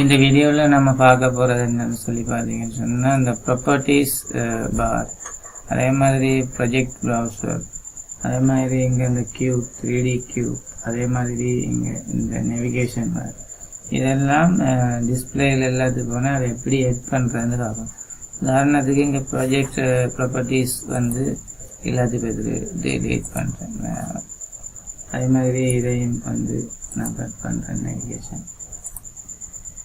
இந்த வீடியோவில் நம்ம பார்க்க போகிறது என்னன்னு சொல்லி பார்த்தீங்கன்னு சொன்னால் இந்த ப்ராப்பர்ட்டிஸ் பார் அதே மாதிரி ப்ரொஜெக்ட் ப்ரௌசர் அதே மாதிரி இங்கே இந்த கியூ த்ரீ டி கியூ அதே மாதிரி இங்கே இந்த நேவிகேஷன் பார் இதெல்லாம் டிஸ்பிளேயில் எல்லாத்துக்கும் போனால் அதை எப்படி எட் பண்ணுறதுன்னு பார்க்கணும் உதாரணத்துக்கு இங்கே ப்ராஜெக்ட் ப்ராப்பர்ட்டிஸ் வந்து எல்லாத்துக்கு பேருக்கு டெலிட் பண்ணுறேன் அதே மாதிரி இதையும் வந்து நான் கட் பண்ணுறேன் நேவிகேஷன்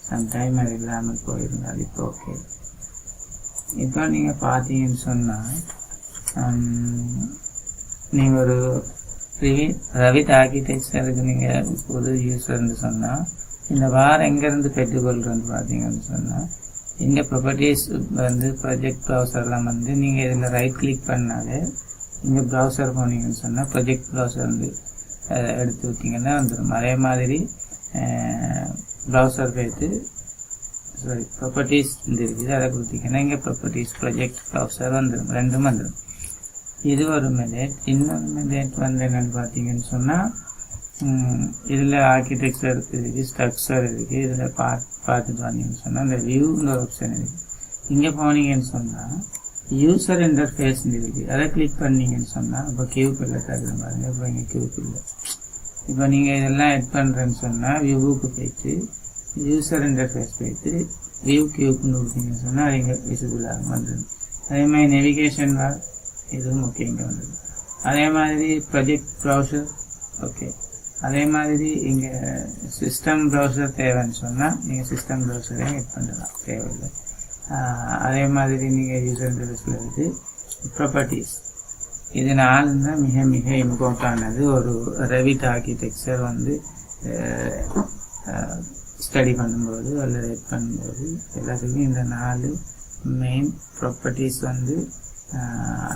சம்டைம் அது இல்லாமல் போயிருந்தால் இப்போ ஓகே இப்போ நீங்கள் பார்த்தீங்கன்னு சொன்னால் நீங்கள் ஒரு ரிவி ரவித் ஆர்கிடெக்சருக்கு நீங்கள் புது யூஸர்னு சொன்னால் இந்த வாரம் எங்கேருந்து பெற்றுக்கொள்கிறோன்னு பார்த்தீங்கன்னு சொன்னால் இங்கே ப்ராப்பர்ட்டிஸ் வந்து ப்ராஜெக்ட் ப்ரௌசர்லாம் வந்து நீங்கள் இதில் ரைட் கிளிக் பண்ணாலே இங்கே ப்ரௌசர் போனீங்கன்னு சொன்னால் ப்ரொஜெக்ட் ப்ரௌசர் வந்து எடுத்து விட்டிங்கன்னா வந்துடும் அதே மாதிரி ப்ரௌசர் போய்த்து சாரி ப்ராப்பர்ட்டிஸ் இந்த இருக்குது அதை கொடுத்தீங்கன்னா இங்கே ப்ராப்பர்ட்டிஸ் ப்ராஜெக்ட் ப்ரௌசர் வந்துடும் ரெண்டும் வந்துடும் இது ஒரு மெதேட் இன்னொரு மெதேட் வந்து என்னென்னு பார்த்தீங்கன்னு சொன்னால் இதில் ஆர்கிடெக்சர் இருக்குது ஸ்ட்ரக்சர் இருக்குது இதில் பார்த்து பார்த்துட்டு வந்தீங்கன்னு சொன்னால் இந்த வியூங்கிற ஆப்ஷன் இருக்குது இங்கே போனீங்கன்னு சொன்னால் யூசர் இன்டர்ஃபேஸ் இருக்குது அதை கிளிக் பண்ணீங்கன்னு சொன்னால் இப்போ கியூப் இல்லை தகுந்த பாருங்க. இப்போ இங்கே கியூப் இல்லை இப்போ நீங்கள் இதெல்லாம் எட் பண்ணுறேன்னு சொன்னால் வியூவுக்கு போயிட்டு யூசர் இன்டர்ஃபேஸ் போயிட்டு வியூ கியூக்குன்னு கொடுத்தீங்கன்னு சொன்னால் அது இங்கே விசிபிளாக வந்துடும் அதே மாதிரி நெவிகேஷன் வார் இதுவும் ஓகே இங்கே வந்துடும் அதே மாதிரி ப்ரொஜெக்ட் ப்ரௌசர் ஓகே அதே மாதிரி இங்கே சிஸ்டம் ப்ரௌசர் தேவைன்னு சொன்னால் நீங்கள் சிஸ்டம் ப்ரௌசரையும் எட் பண்ணலாம் தேவையில்லை. அதே மாதிரி நீங்கள் யூசர் இன்டர்ஃபேஸில் இருக்கு ப்ராப்பர்ட்டிஸ் இது நாலு தான் மிக மிக இம்பார்ட்டானது ஒரு ரெவிட் ஆர்கிடெக்சர் வந்து ஸ்டடி பண்ணும்போது அல்லது ரெட் பண்ணும்போது எல்லாத்துக்கும் இந்த நாலு மெயின் ப்ராப்பர்ட்டிஸ் வந்து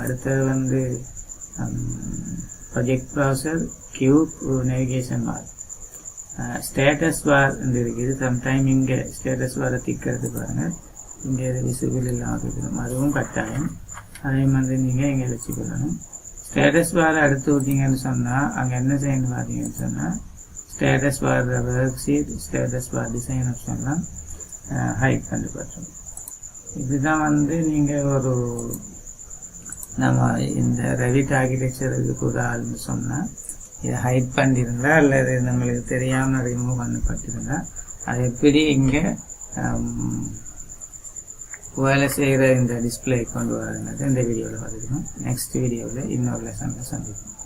அடுத்தது வந்து project browser cube navigation bar status bar இருக்குது. சம்டைம் இங்கே ஸ்டேட்டஸ் வாரை திக்கிறது பாருங்கள் இங்கே இது விசிபிள் இல்லாமல் அதுவும் கட்டாயம். அதே மாதிரி நீங்கள் இங்கே வச்சுக்கொள்ளணும் ஸ்டேட்டஸ் பார் அடுத்து விட்டீங்கன்னு சொன்னால் அங்கே என்ன செய்யணும் பார்த்தீங்கன்னு சொன்னால் status bar worksheet status bar design ஆப்ஷன்லாம் hide கண்டுபற்றும் இதுதான் வந்து நீங்கள் ஒரு நம்ம இந்த ரெவிட் ஆர்கிடெக்சருக்கு கூட ஆள்னு சொன்னால் இதை ஹைட் பண்ணியிருந்தா அல்லது நம்மளுக்கு தெரியாமல் ரிமூவ் பண்ணப்பட்டிருந்தா அது எப்படி இங்கே வேலை செய்கிற இந்த டிஸ்பிளே கொண்டு வரதுங்கிறது இந்த வீடியோவில் பார்த்துக்கணும். நெக்ஸ்ட் வீடியோவில் இன்னொரு லெசனில் சந்திப்போம்.